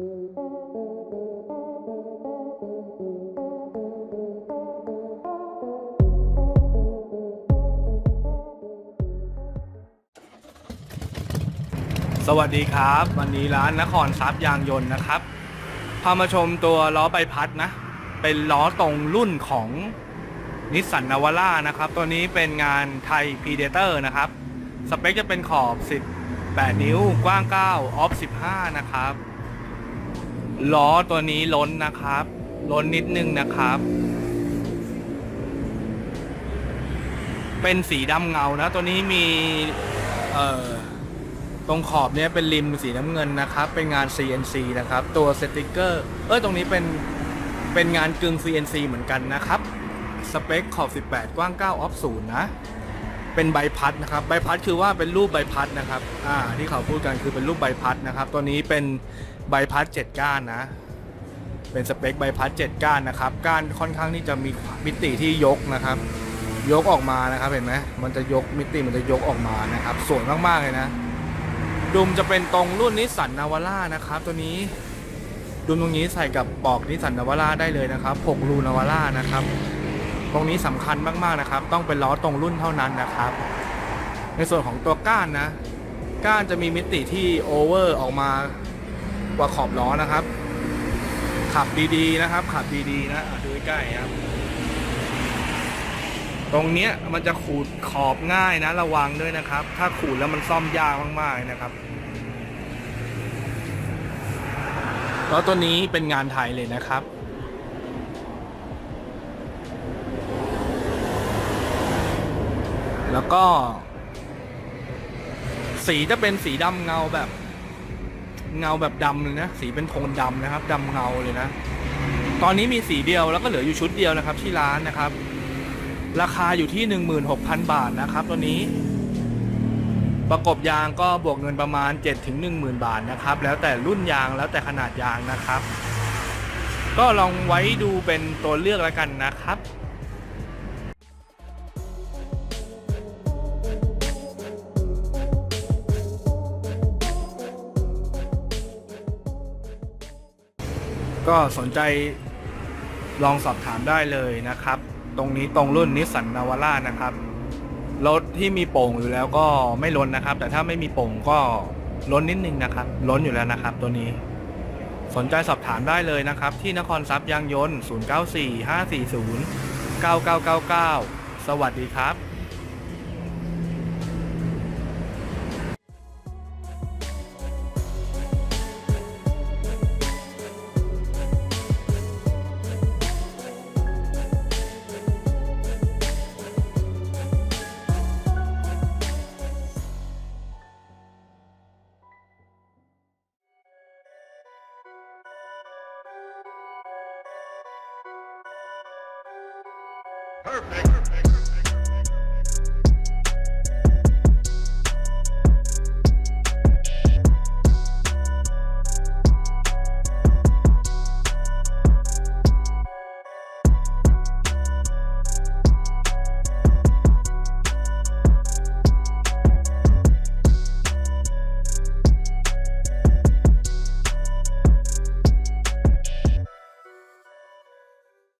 สวัสดีครับ วันนี้ร้านนครทรัพย์ยางยนต์นะครับพามาชมตัวล้อใบพัดนะ เป็นล้อตรงรุ่นของนิสสันนาวาร่านะครับ ตัวนี้เป็นงานไทยพีเดเตอร์นะครับ สเปคจะเป็นขอบ 18 นิ้วกว้าง 9 ออฟ 15 นะครับ ล้อตัวนี้ล้นนะครับ ล้นนิดนึงนะครับ เป็นสีดำเงานะ ตัวนี้มี เอ่อ ตรงขอบเนี้ยเป็นริมสีน้ำเงินนะครับ เป็นงาน CNC นะครับ ตัวสติกเกอร์ เออตรงนี้เป็น เป็นงานกึ่ง CNC เหมือนกันนะครับ สเปคขอบ 18 กว้าง9ออฟ0นะ เป็นใบพัดนะครับใบพัดคือว่าเป็นรูปใบพัดนะครับ อ่า ที่เขาพูดกันคือเป็นรูปใบพัดนะครับ ตัวนี้เป็นใบพัด7ก้านนะ เป็นสเปคใบพัด7ก้านนะครับ ก้านค่อนข้างที่จะมีมิติที่ยกนะครับ ยกออกมานะครับเห็นไหมมันจะยกมิติมันจะยกออกมานะครับ สวยมากๆเลยนะดุมจะเป็นตรงรุ่นนิสสันนาวาร่านะครับ ตัวนี้ดุมตรงนี้ใส่กับปอกนิสสันนาวาร่าได้เลยนะครับ6รูนาวาร่านะครับ ตรงนี้สำคัญมากๆนะครับ ต้องเป็นล้อตรงรุ่นเท่านั้นนะครับ ในส่วนของตัวก้านนะก้านจะมีมิติที่โอเวอร์ออกมากว่าขอบล้อนะครับ ขับดีๆนะครับ ขับดีๆนะดูใกล้ครับ ตรงเนี้ยมันจะขูดขอบง่ายนะระวังด้วยนะครับ ถ้าขูดแล้วมันซ่อมยากมากๆนะครับแล้วตัวนี้เป็นงานไทยเลยนะครับ แล้วก็ สีจะเป็นสีดำเงาแบบ เงาแบบดำเลยนะ สีเป็นโทนดำนะครับดำเงาเลยนะ ตอนนี้มีสีเดียวแล้วก็เหลืออยู่ชุดเดียวนะครับ ที่ร้านนะครับ ราคาอยู่ที่ 16,000 บาทนะครับตัวนี้ ประกบยางก็บวกเงินประมาณ7ถึง10,000 บาทนะครับ แล้วแต่รุ่นยางแล้วแต่ขนาดยางนะครับ ก็ลองไว้ดูเป็นตัวเลือกแล้วกันนะครับ ก็สนใจลองสอบถามได้เลยนะครับ ตรงนี้ตรงรุ่นนิสสันนาวาร่านะครับ รถที่มีโป่งอยู่แล้วก็ไม่ล้นนะครับ แต่ถ้าไม่มีโป่งก็ล้นนิดนึงนะครับ ล้นอยู่แล้วนะครับ ตัวนี้ สนใจสอบถามได้เลยนะครับ ที่นครทรัพย์ยางยนต์ 094540 9999 สวัสดีครับ Perfect. Perfect.